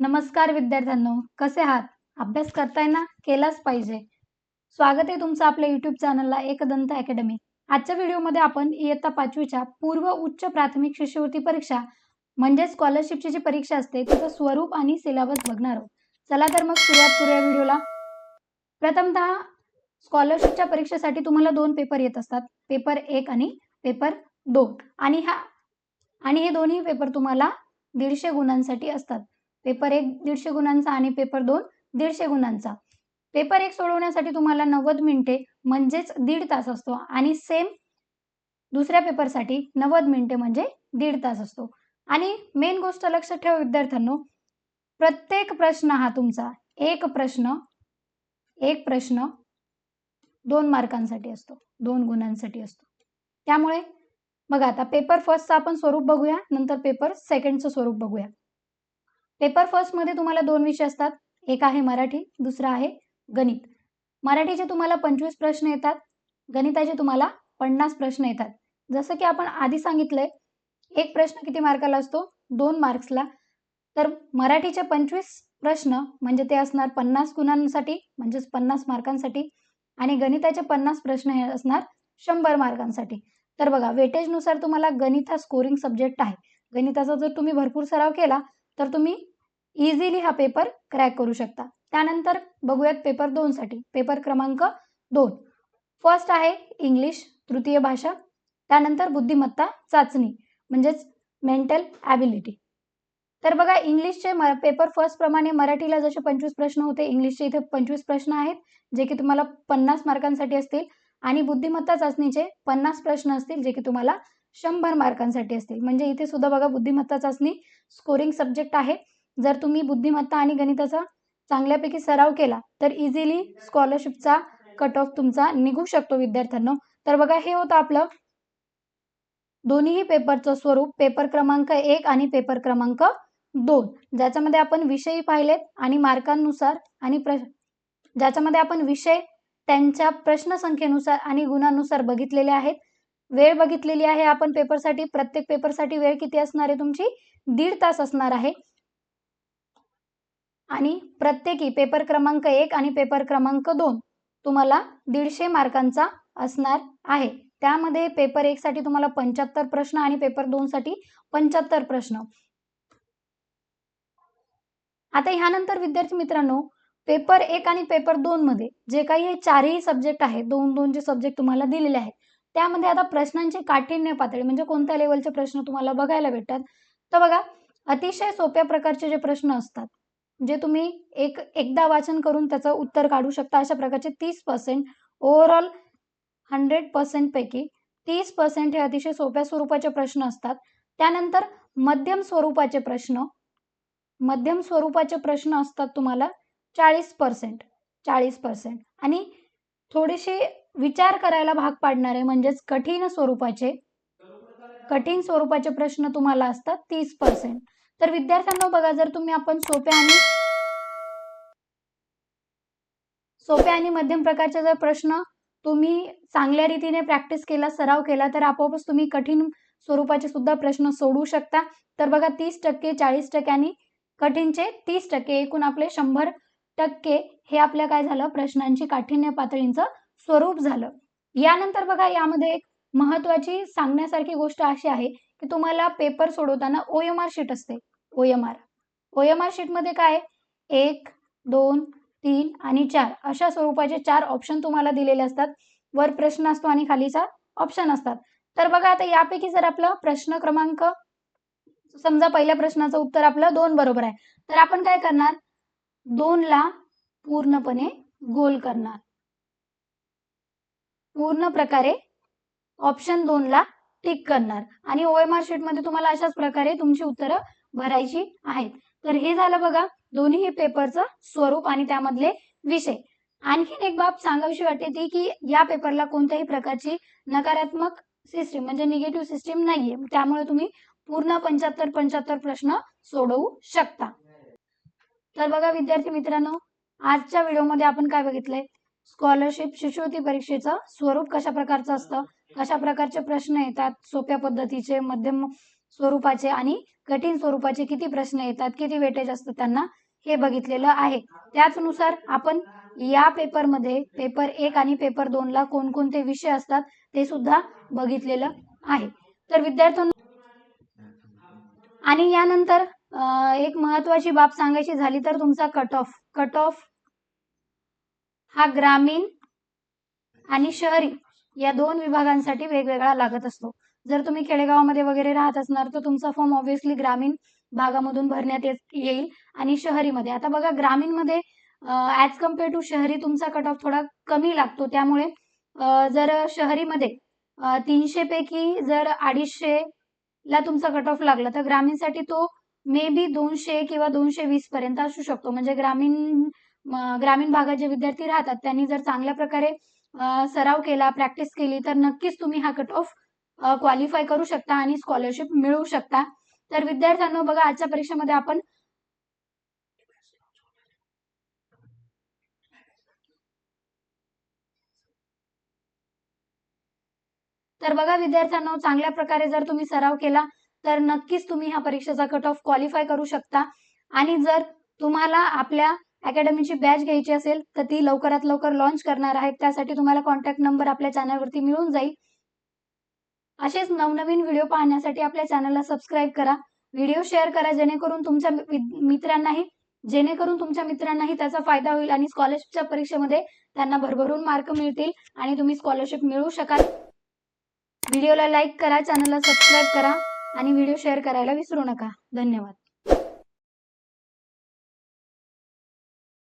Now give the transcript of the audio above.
नमस्कार विद्यार्थ्यांनो कसे आहात? अभ्यास करताय ना? केलाच पाहिजे. स्वागत आहे तुमचं आपल्या युट्यूब चॅनलला एकदंत अकॅडमी आजच्या व्हिडिओमध्ये आपण इयत्ता पाचवीच्या पूर्व उच्च प्राथमिक शिष्यवृत्ती परीक्षा म्हणजे स्कॉलरशिपची जी परीक्षा असते त्याचं स्वरूप आणि सिलेबस बघणार आहोत. चला तर मग सुरुवात करूया व्हिडिओला प्रथमतः स्कॉलरशिपच्या परीक्षेसाठी तुम्हाला दोन पेपर येत असतात. पेपर एक आणि पेपर दोन. आणि हा आणि हे दोन्ही पेपर तुम्हाला दीडशे गुणांसाठी असतात. पेपर एक दीडशे गुणांचा आणि पेपर दोन दीडशे गुणांचा. पेपर एक सोडवण्यासाठी तुम्हाला नव्वद मिनिटे म्हणजेच दीड तास असतो आणि सेम दुसऱ्या पेपरसाठी नव्वद मिनिटे म्हणजे दीड तास असतो. आणि मेन गोष्ट लक्षात ठेवा विद्यार्थ्यांनो प्रत्येक प्रश्न हा तुमचा एक प्रश्न एक प्रश्न दोन मार्कांसाठी असतो दोन गुणांसाठी असतो. त्यामुळे बघा आता पेपर फर्स्टचं आपण स्वरूप बघूया नंतर पेपर सेकंडचं स्वरूप बघूया. पेपर फर्स्टमध्ये तुम्हाला दोन विषय असतात. एक आहे मराठी दुसरा आहे गणित. मराठीचे तुम्हाला पंचवीस प्रश्न येतात. गणिताचे तुम्हाला पन्नास प्रश्न येतात. जसं की आपण आधी सांगितलंय एक प्रश्न किती मार्काला असतो? दोन मार्क्सला. तर मराठीचे पंचवीस प्रश्न म्हणजे ते असणार पन्नास गुणांसाठी म्हणजेच पन्नास मार्कांसाठी. आणि गणिताचे पन्नास प्रश्न हे असणार शंभर मार्कांसाठी. तर बघा वेटेजनुसार तुम्हाला गणित हा स्कोरिंग सब्जेक्ट आहे. गणिताचा जर तुम्ही भरपूर सराव केला तर तुम्ही इझिली हा पेपर क्रॅक करू शकता. त्यानंतर बघूयात पेपर दोनसाठी पेपर क्रमांक दोन. फर्स्ट आहे इंग्लिश तृतीय भाषा त्यानंतर बुद्धिमत्ता चाचणी म्हणजेच मेंटल ॲबिलिटी तर बघा इंग्लिशचे म पेपर फर्स्ट प्रमाणे मराठीला जसे पंचवीस प्रश्न होते इंग्लिशचे इथे पंचवीस प्रश्न आहेत जे की तुम्हाला पन्नास मार्कांसाठी असतील. आणि बुद्धिमत्ता चाचणीचे पन्नास प्रश्न असतील जे की तुम्हाला शंभर मार्कांसाठी असतील. म्हणजे इथे सुद्धा बघा बुद्धिमत्ता चाचणी स्कोरिंग सब्जेक्ट आहे. जर तुम्ही बुद्धिमत्ता आणि गणिताचा चांगल्यापैकी सराव केला तर इझिली स्कॉलरशिपचा कट ऑफ तुमचा निघू शकतो विद्यार्थ्यांनो. तर बघा हे होतं आपलं दोन्हीही पेपरचं स्वरूप पेपर क्रमांक एक आणि पेपर क्रमांक दोन. ज्याच्यामध्ये आपण विषयी पाहिलेत आणि मार्कांनुसार आणि प्र ज्याच्यामध्ये आपण विषय त्यांच्या प्रश्नसंख्येनुसार आणि गुणांनुसार बघितलेले आहेत. वेळ बघितलेली आहे. आपण पेपरसाठी प्रत्येक पेपरसाठी वेळ किती असणार आहे तुमची? दीड तास असणार आहे. आणि प्रत्येकी पेपर क्रमांक एक आणि पेपर क्रमांक दोन तुम्हाला दीडशे मार्कांचा असणार आहे. त्यामध्ये पेपर एक साठी तुम्हाला पंच्याहत्तर प्रश्न आणि पेपर दोन साठी पंच्याहत्तर प्रश्न. आता ह्यानंतर विद्यार्थी मित्रांनो पेपर एक आणि पेपर दोन मध्ये जे काही हे चारही सब्जेक्ट आहेत दोन दोन जे सब्जेक्ट तुम्हाला दिलेले आहेत त्यामध्ये आता प्रश्नांची काठिण्य पातळी म्हणजे कोणत्या लेवलचे प्रश्न तुम्हाला बघायला भेटतात? तर बघा अतिशय सोप्या प्रकारचे जे प्रश्न असतात जे तुम्ही एक एकदा वाचन करून त्याचं उत्तर काढू शकता अशा प्रकारचे तीस पर्सेंट ओव्हरऑल हंड्रेड पर्सेंट पैकी तीस पर्सेंट हे अतिशय सोप्या स्वरूपाचे प्रश्न असतात. त्यानंतर मध्यम स्वरूपाचे प्रश्न मध्यम स्वरूपाचे प्रश्न असतात तुम्हाला चाळीस पर्सेंट चाळीस पर्सेंट आणि थोडीशी विचार करायला भाग पाडणारे म्हणजेच कठीण स्वरूपाचे कठीण स्वरूपाचे प्रश्न तुम्हाला असतात तीस पर्सेंट तर विद्यार्थ्यांना बघा जर तुम्ही आपण सोप्या आणि सोप्या आणि मध्यम प्रकारचे जर प्रश्न तुम्ही चांगल्या रीतीने प्रॅक्टिस केला सराव केला तर आपोआपच तुम्ही कठीण स्वरूपाचे सुद्धा प्रश्न सोडवू शकता. तर बघा तीस टक्के चाळीस टक्के आणि कठीणचे तीस टक्के एकूण आपले शंभर टक्के हे आपल्या काय झालं? प्रश्नांची काठिण्य पातळींचं स्वरूप झालं. यानंतर बघा यामध्ये एक महत्वाची सांगण्यासारखी गोष्ट अशी आहे की तुम्हाला पेपर सोडवताना ओ एम आर शीट असते. O M R O M R शीटमध्ये काय एक दोन तीन आणि चार अशा स्वरूपाचे चार ऑप्शन तुम्हाला दिलेले असतात. वर प्रश्न असतो आणि खालीचा ऑप्शन असतात. तर बघा आता यापैकी जर आपलं प्रश्न क्रमांक समजा पहिल्या प्रश्नाचं उत्तर आपलं दोन बरोबर आहे. तर आपण काय करणार? दोनला पूर्णपणे गोल करणार. पूर्ण प्रकारे ऑप्शन दोनला टिक करणार. आणि ओएमआर एम आर शीटमध्ये तुम्हाला अशाच प्रकारे तुमची उत्तरं भरायची आहेत. तर हे झालं बघा दोन्ही पेपरचं स्वरूप आणि त्यामधले विषय. आणखीन एक बाब सांगावीशी वाटते ती की या पेपरला कोणत्याही प्रकारची नकारात्मक सिस्टीम म्हणजे निगेटिव्ह सिस्टीम नाहीये. त्यामुळे तुम्ही पूर्ण पंच्याहत्तर पंच्याहत्तर प्रश्न सोडवू शकता. तर बघा विद्यार्थी मित्रांनो आजच्या व्हिडिओमध्ये आपण काय बघितलंय? स्कॉलरशिप शिष्यवृत्ती परीक्षेचं स्वरूप कशा प्रकारचं असतं? कशा प्रकारचे प्रश्न येतात? सोप्या पद्धतीचे मध्यम स्वरूपाचे आणि कठीण स्वरूपाचे किती प्रश्न येतात? किती वेटेज असतं त्यांना? हे बघितलेलं आहे. त्याचनुसार आपण या पेपरमध्ये पेपर एक आणि पेपर दोनला कोणकोणते विषय असतात ते सुद्धा बघितलेलं आहे. तर विद्यार्थ्यांना आणि यानंतर एक महत्वाची बाब सांगायची झाली तर तुमचा कट ऑफ कट ऑफ हा ग्रामीण आणि शहरी या दोन विभागांसाठी वेगवेगळा लागत असतो. जर तुम्ही खेडेगावामध्ये वगैरे राहत असणार तर तुमचा फॉर्म ऑब्व्हियसली ग्रामीण भागामधून भरण्यात येईल आणि शहरीमध्ये. आता बघा ग्रामीणमध्ये ॲज कंपेअर टू शहरी तुमचा कट ऑफ थोडा कमी लागतो. त्यामुळे जर शहरीमध्ये तीनशे पैकी जर अडीचशे ला तुमचा कट ऑफ लागला तर ग्रामीणसाठी तो मे बी दोनशे किंवा दोनशे वीस पर्यंत असू शकतो. म्हणजे ग्रामीण ग्रामीण भागात जे विद्यार्थी राहतात त्यांनी जर चांगल्या प्रकारे सराव केला प्रॅक्टिस केली तर नक्कीच तुम्ही हा कट ऑफ क्वालिफाय करू शकता आणि स्कॉलरशिप मिळवू शकता. तर विद्यार्थ्यांनो बघा आजच्या परीक्षेमध्ये आपण तर बघा विद्यार्थ्यांना चांगल्या प्रकारे जर तुम्ही सराव केला तर नक्कीच तुम्ही ह्या परीक्षेचा कट ऑफ क्वालिफाय करू शकता. आणि जर तुम्हाला आपल्या अकॅडमीची बॅच घ्यायची असेल तर ती लवकरात लवकर लॉन्च करणार आहेत त्यासाठी तुम्हाला कॉन्टॅक्ट नंबर आपल्या चॅनलवरती मिळून जाईल. असेच नवनवीन व्हिडिओ पाहण्यासाठी आपल्या चॅनलला सबस्क्राईब करा. व्हिडिओ शेअर करा जेणेकरून तुमच्या मित्रांनाही जेणेकरून तुमच्या मित्रांनाही त्याचा फायदा होईल आणि स्कॉलरशिपच्या परीक्षेमध्ये त्यांना भरभरून मार्क मिळतील आणि तुम्ही स्कॉलरशिप मिळवू शकाल. व्हिडिओला लाईक करा चॅनलला सबस्क्राईब करा आणि व्हिडिओ शेअर करायला विसरू नका. धन्यवाद.